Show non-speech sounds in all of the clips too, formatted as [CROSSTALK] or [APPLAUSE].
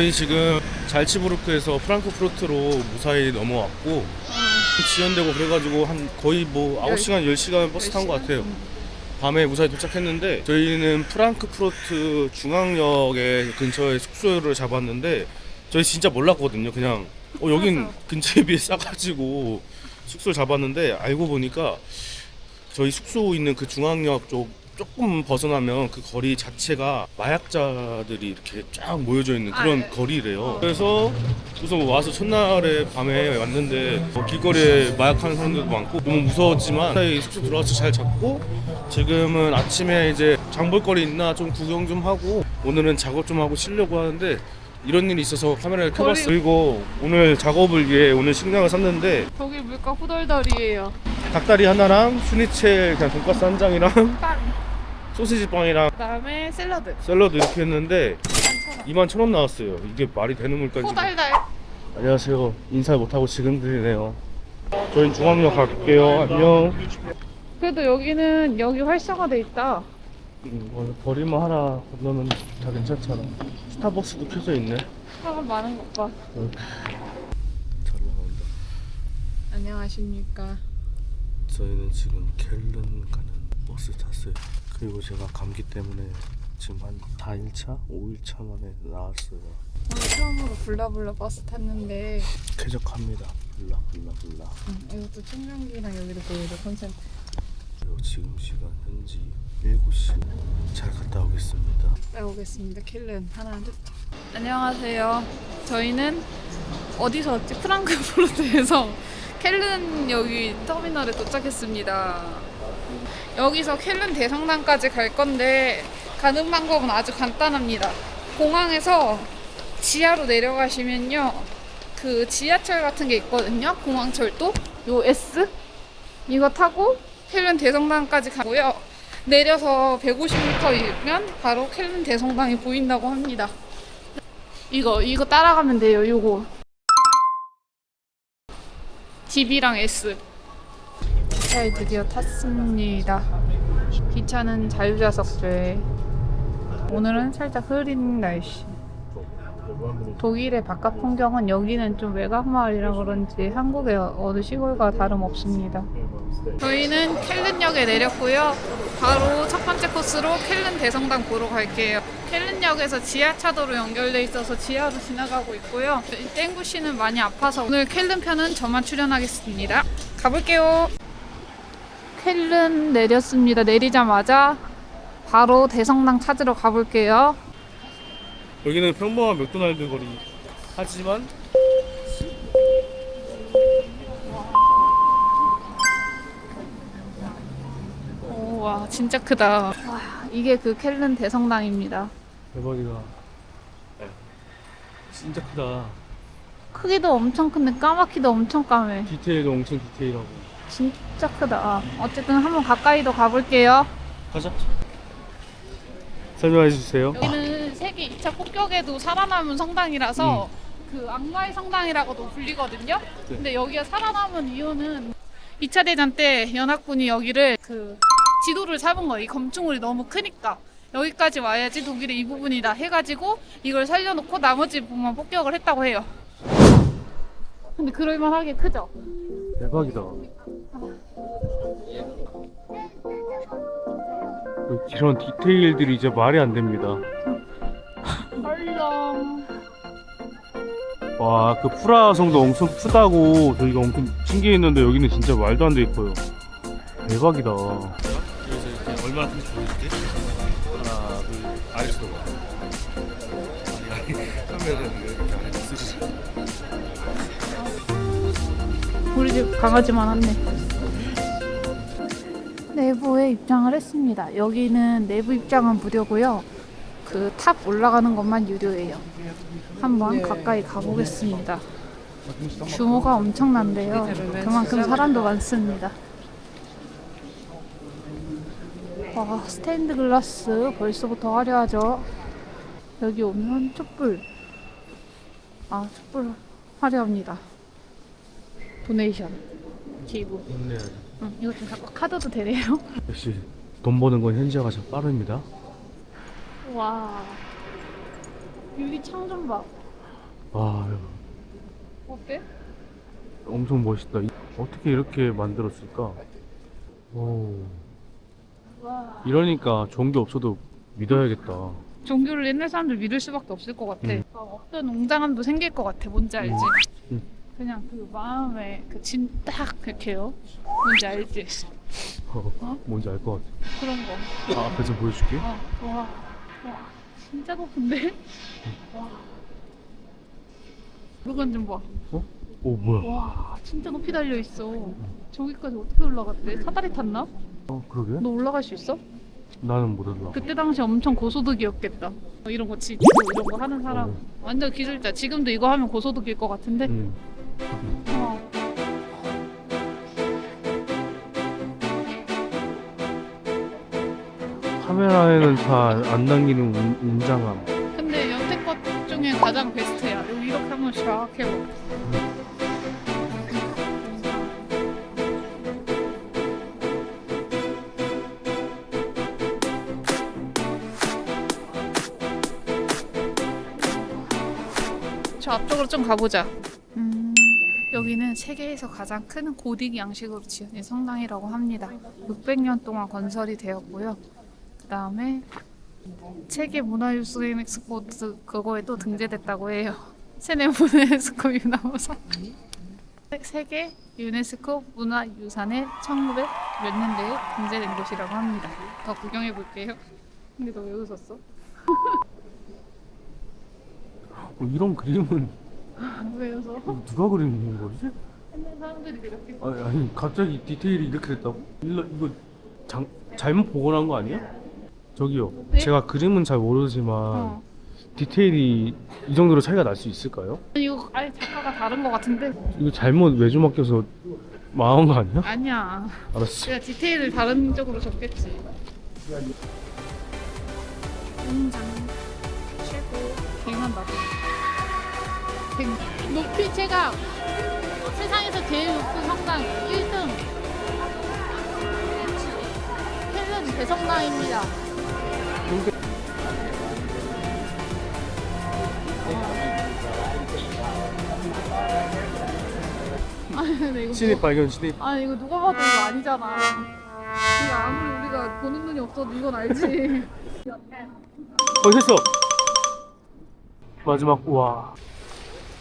저희 지금 잘치부르크에서 프랑크푸르트로 무사히 넘어왔고 지연되고 그래가지고 한 거의 뭐 열- 9시간 10시간 버스 탄 것 같아요. 음. 밤에 무사히 도착했는데 저희는 프랑크푸르트 중앙역에 근처에 숙소를 잡았는데 저희 진짜 몰랐거든요. 그냥 어, 여긴 맞아. 근처에 비해 싸가지고 숙소를 잡았는데 알고 보니까 저희 숙소 있는 그 중앙역 쪽 조금 벗어나면 그 거리 자체가 마약자들이 이렇게 쫙 모여져 있는 그런 아, 네. 거리래요. 어. 그래서 우선 와서 첫날에 밤에 왔는데 뭐 길거리에 마약하는 사람들도 많고 너무 무서웠지만 사이 숙소 들어와서 잘 잡고 지금은 아침에 이제 장볼거리 있나 좀 구경 좀 하고 오늘은 작업 좀 하고 쉬려고 하는데 이런 일이 있어서 카메라를 켜봤어요. 그리고 오늘 작업을 위해 오늘 식량을 샀는데 저기 물가 후덜덜이에요. 닭다리 하나랑 슈니첼 그냥 돈가스 한 장이랑 빵. 소시지 빵이랑 그다음에 샐러드. 샐러드 이렇게 했는데 2만 천 원 나왔어요. 이게 말이 되는 물건인지. 호달달. 안녕하세요. 인사 못하고 지금 들리네요. 저희 중앙역 갈게요. 안녕. 그래도 여기는 여기 활성화돼 있다. 음, 원래 거리만 하나 건너면 다 괜찮잖아. 스타벅스도 켜져 있네. 사람 많은 것 봐. 잘 나온다. 안녕하십니까. 저희는 지금 켈른 가는 버스 탔어요. 그리고 제가 감기 때문에 지금 한 4일차, 5일차 만에 나왔어요. 오늘 처음으로 블라블라 버스 탔는데 쾌적합니다. 불라. 음, 이것도 청량기랑 여기를 보여줘 컨셉. 그리고 지금 시간 현지 7시. 잘 갔다 오겠습니다. 빼오겠습니다. 킬른 하나 둘. 안녕하세요. 저희는 어디서 왔지? 프랑크푸르트에서 [LAUGHS] 켈른 여기 터미널에 도착했습니다. 여기서 켈른 대성당까지 갈 건데 가는 방법은 아주 간단합니다. 공항에서 지하로 내려가시면요. 그 지하철 같은 게 있거든요. 공항철도. 요 S 이거 타고 켈른 대성당까지 가고요. 내려서 150m이면 바로 켈른 대성당이 보인다고 합니다. 이거 이거 따라가면 돼요. 요거 DB랑 S. 기차에 드디어 탔습니다. 기차는 자유좌석제. 오늘은 살짝 흐린 날씨. 독일의 바깥 풍경은 여기는 좀 외곽 마을이라 그런지 한국의 어느 시골과 다름없습니다. 저희는 켈른역에 내렸고요. 바로 첫 번째 코스로 켈른 대성당 보러 갈게요. 켈른역에서 지하차도로 연결돼 있어서 지하로 지나가고 있고요. 땡구 씨는 많이 아파서 오늘 켈른 편은 저만 출연하겠습니다. 가볼게요. 켈른 내렸습니다. 내리자마자 바로 대성당 찾으러 가볼게요. 여기는 평범한 맥도날드 거리. 하지만 오, 와 진짜 크다. 와, 이게 그 켈른 대성당입니다. 대박이다. 진짜 크다. 크기도 엄청 큰데 까맣기도 엄청 까매. 디테일도 엄청 디테일하고. 진짜 크다. 어쨌든 한번 가까이 더 가볼게요. 가자. 설명해 주세요. 여기는 세계 2차 폭격에도 살아남은 성당이라서 그 악마의 성당이라고도 불리거든요. 근데 여기가 살아남은 이유는 2차 대전 때 연합군이 여기를 그 지도를 잡은 거예요. 이 검충울이 너무 크니까. 여기까지 와야지 독일이 이 부분이다 해가지고 이걸 살려놓고 나머지 부분만 폭격을 했다고 해요. 근데 그럴만하게 크죠? 대박이다. 이런 디테일들이 이제 말이 안 됩니다. 헐렁. 와, 그 프라 성도 엄청 크다고 저희가 엄청 신기했는데 여기는 진짜 말도 안 돼 있고요. 대박이다. 그래서 이렇게 얼마나 큰지 보여줄게. 하나, 둘, 아래서 봐. 아니, 아니, 카메라는 이렇게 안에 쓰시고. 우리 집 강아지만 한네. 입장을 했습니다. 여기는 내부 입장은 무료고요. 그 탑 올라가는 것만 유료예요. 한번 가까이 가보겠습니다. 규모가 엄청난데요. 그만큼 사람도 많습니다. 와, 스테인드 글라스 벌써부터 화려하죠. 여기 오면 촛불. 아, 촛불 화려합니다. 도네이션 기부. 응, 이거 좀 갖고 카드도 되네요 [LAUGHS] 역시 돈 버는 건 현지화가 참 빠릅니다. 와 유리 창좀 봐. 아 어때? 엄청 멋있다. 이- 어떻게 이렇게 만들었을까? 오. 와. 이러니까 게 없어도 믿어야겠다. 종교를 옛날 사람들 믿을 수밖에 없을 것 같아. 음. 어, 어떤 웅장함도 생길 것 같아. 뭔지 알지? 음. 그냥 그 마음에 그 진딱 그렇게요. 뭔지 알지? 어, 어? 뭔지 알 것 같아. 그런 거. 아, 앞에서 보여줄게. 어, 와, 와, 진짜 높은데? 와. 물건 좀 봐. 어? 오 뭐야? 와, 진짜 높이 달려 있어. 저기까지 어떻게 올라갔대? 사다리 탔나? 어 그러게? 너 올라갈 수 있어? 나는 못 올라. 그때 당시 엄청 고소득이었겠다. 어, 이런 거 지지고 이런 거 하는 사람 어. 완전 기술자. 지금도 이거 하면 고소득일 것 같은데. 응. 어. 카메라에는 잘 안 남기는 운, 웅장함. 근데 여태껏 중에 가장 베스트야. 여기 이렇게 한번 쫙 해봐. 저 앞쪽으로 좀 가보자. 음, 여기는 세계에서 가장 큰 고딕 양식으로 지어진 성당이라고 합니다. 600년 동안 건설이 되었고요. 그 다음에 세계 문화유산 엑스포 그거에 또 등재됐다고 해요. [LAUGHS] 세계 문화유네스코 유나무사. 세계 유네스코 문화유산에 1900 몇 년대에 등재된 곳이라고 합니다. 더 구경해 볼게요. 근데 너 왜 웃었어? [LAUGHS] 어, 이런 그림은 왜 웃어? 누가 그리는 거지? 옛날 사람들이 이렇게 아니, 아니 갑자기 디테일이 이렇게 됐다고? 일러, 이거 장, 잘못 복원한 거 아니야? 저기요. 네? 제가 그림은 잘 모르지만 어. 디테일이 이 정도로 차이가 날 수 있을까요? 이거 아예 작가가 다른 것 같은데? 이거 잘못 외주 맡겨서 망한 거 아니야? 아니야. 알았어. 제가 디테일을 다른 쪽으로 줬겠지. 공장 최고. 갱한다. 갱. 높이 제가 세상에서 제일 높은 성당 1등. 헬렌 대성당입니다. 아니 근데 이거 신입 발견 신입. 아니 이거 누가 봐도 이거 아니잖아. 이거 아무리 우리가 보는 눈이 없어도 이건 알지. 어 했어. 마지막 와.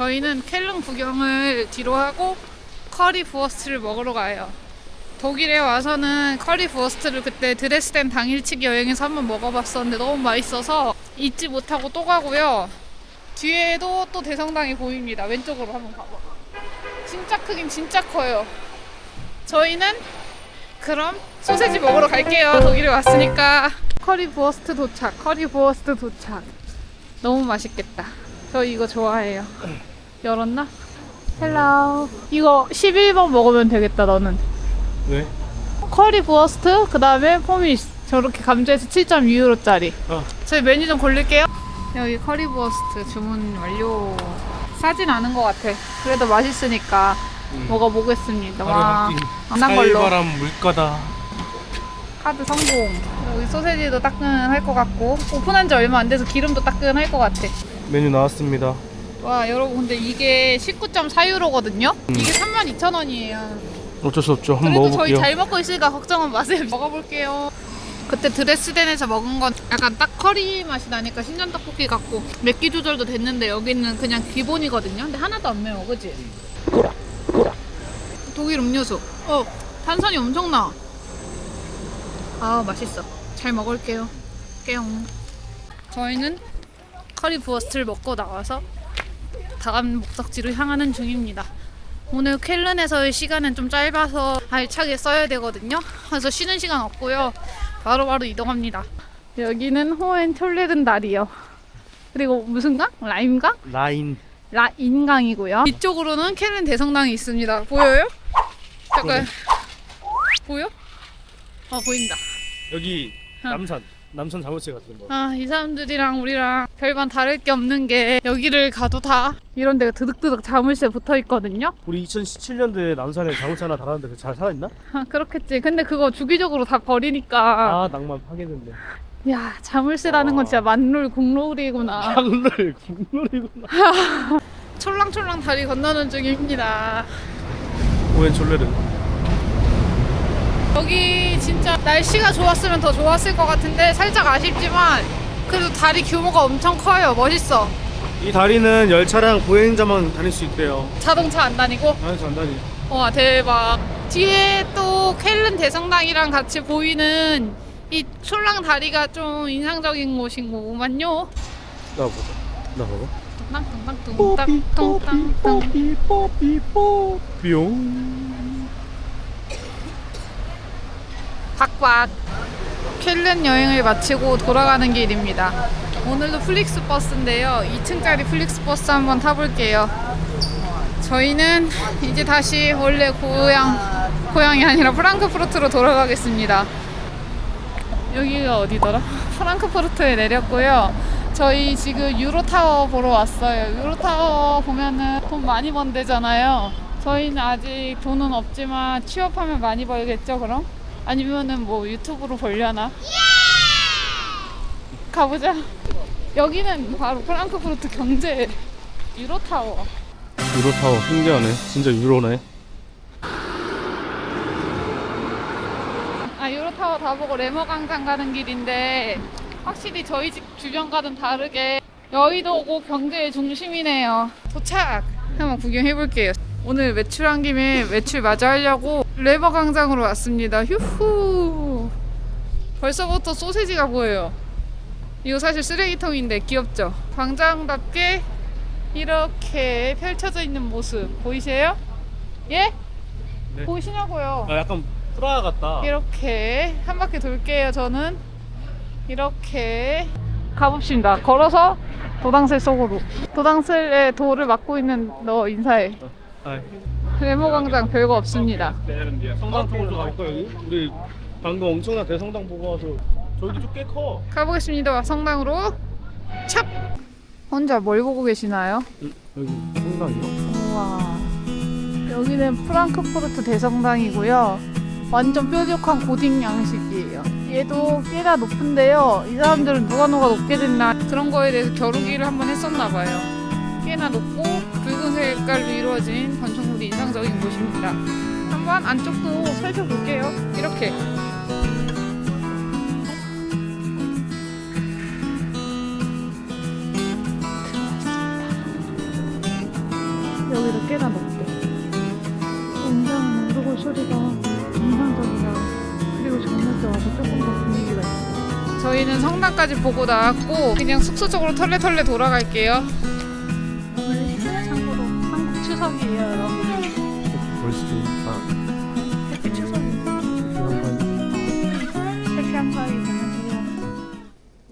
저희는 켈른 구경을 뒤로 하고 커리 부어스트를 먹으러 가요. 독일에 와서는 커리 부어스트를 그때 드레스덴 당일치기 여행에서 한번 먹어봤었는데 너무 맛있어서 잊지 못하고 또 가고요. 뒤에도 또 대성당이 보입니다. 왼쪽으로 한번 가봐. 진짜 크긴 진짜 커요. 저희는 그럼 소세지 먹으러 갈게요. 독일에 왔으니까. 커리 부어스트 도착. 커리 부어스트 도착. 너무 맛있겠다. 저 이거 좋아해요. 열었나? 헬로. 이거 11번 먹으면 되겠다, 너는. 왜? 커리 부어스트, 그 다음에 포미스. 저렇게 감자에서 7.2유로짜리. 어. 저희 메뉴 좀 고를게요. 여기 커리 부어스트 주문 완료. 싸진 않은 것 같아. 그래도 맛있으니까 먹어보겠습니다. 와, 안한 걸로. 살바람 물가다. 카드 성공. 여기 소세지도 따끈할 것 같고 오픈한 지 얼마 안 돼서 기름도 따끈할 것 같아. 메뉴 나왔습니다. 와 여러분 근데 이게 19.4유로거든요? 이게 32,000원이에요. 어쩔 수 없죠. 한번 그래도 저희 먹어볼게요. 잘 먹고 있으니까 걱정은 마세요. [LAUGHS] 먹어볼게요. 그때 드레스덴에서 먹은 건 약간 딱 커리 맛이 나니까 신전 떡볶이 같고 맵기 조절도 됐는데 여기는 그냥 기본이거든요. 근데 하나도 안 매워, 그지? 독일 음료수. 어, 탄산이 엄청나. 아, 맛있어. 잘 먹을게요. 깨용. 저희는 커리 부어스트를 먹고 나와서 다음 목적지로 향하는 중입니다. 오늘 켈른에서의 시간은 좀 짧아서 알차게 써야 되거든요. 그래서 쉬는 시간 없고요. 바로바로 이동합니다. 여기는 호헨톨레른 다리요. 그리고 무슨 강? 라임강? 라인. 라인강이고요. 이쪽으로는 켈른 대성당이 있습니다. 보여요? 잠깐. 보여? 아 보인다. 여기 어. 남산. 남산 자물쇠 같은 거. 아, 이 사람들이랑 우리랑 별반 다를 게 없는 게 여기를 가도 다 이런 데가 드득드득 자물쇠 붙어 있거든요. 우리 2017년도에 남산에 자물쇠 하나 달았는데 그잘 살아있나? 아, 그렇겠지. 근데 그거 주기적으로 다 버리니까 아 낭만 파괴된대. 야 자물쇠라는 건 진짜 만룰 공룰이구나. 장르 국룰이구나. [LAUGHS] [LAUGHS] 촐랑촐랑 다리 건너는 중입니다. 오엔 졸레르. 여기 진짜 날씨가 좋았으면 더 좋았을 것 같은데 살짝 아쉽지만 그래도 다리 규모가 엄청 커요. 멋있어. 이 다리는 열차랑 보행자만 다닐 수 있대요. 자동차 안 다니고 아니 안 다니. 와 대박. 뒤에 또 쾰른 대성당이랑 같이 보이는 이 촐랑 다리가 좀 인상적인 곳인 거구만요. 나 보자. 나 봐봐. 땅땅땅 뚱땅 뚱땅 뽀삐 뽀뿅. 박박 쾰른 여행을 마치고 돌아가는 길입니다. 오늘도 플릭스 버스인데요. 2층짜리 플릭스 버스 한번 타볼게요. 저희는 이제 다시 원래 고향 고향이 아니라 프랑크푸르트로 돌아가겠습니다. 여기가 어디더라? [LAUGHS] 프랑크푸르트에 내렸고요. 저희 지금 유로타워 보러 왔어요. 유로타워 보면은 돈 많이 번 데잖아요. 저희는 아직 돈은 없지만 취업하면 많이 벌겠죠, 그럼? 아니면은 뭐 유튜브로 벌려나? 가보자. 여기는 바로 프랑크푸르트 경제 유로타워. 유로타워 신기하네. 진짜 유로네. 아 유로타워 다 보고 레머광장 가는 길인데 확실히 저희 집 주변과는 다르게 여의도고 경제의 중심이네요. 도착! 한번 구경해 볼게요. 오늘 외출한 김에 외출 마저 하려고 레머광장으로 왔습니다. 휴후! 벌써부터 소세지가 보여요. 이거 사실 쓰레기통인데 귀엽죠? 광장답게 이렇게 펼쳐져 있는 모습 보이세요? 예? 네. 보이시냐고요? 아 약간 프라하 같다. 이렇게 한 바퀴 돌게요 저는 이렇게 가봅시다 걸어서 도당슬 속으로 도당슬의 도를 맡고 있는 너 인사해 아, 레모광장 별거 없습니다. 성당 쪽으로 가볼까 여기? 우리 방금 엄청난 대성당 보고 와서 저희도 좀꽤 커. 가보겠습니다. 성당으로. 찹! 혼자 뭘 보고 계시나요? 여기 성당이요? 우와. 여기는 프랑크푸르트 대성당이고요. 완전 뾰족한 고딕 양식이에요. 얘도 꽤나 높은데요. 이 사람들은 누가 누가 높게 됐나? 그런 거에 대해서 겨루기를 한번 했었나 봐요. 꽤나 높고 붉은 색깔로 이루어진 건축물이 인상적인 곳입니다 한번 안쪽도 살펴볼게요 이렇게 여기도 꽤나 높대. 굉장히 오르골 소리가 인상적이야. 그리고 와서 조금 더 분위기가 있어. 저희는 성당까지 보고 나왔고 그냥 숙소 쪽으로 털레털레 돌아갈게요. 오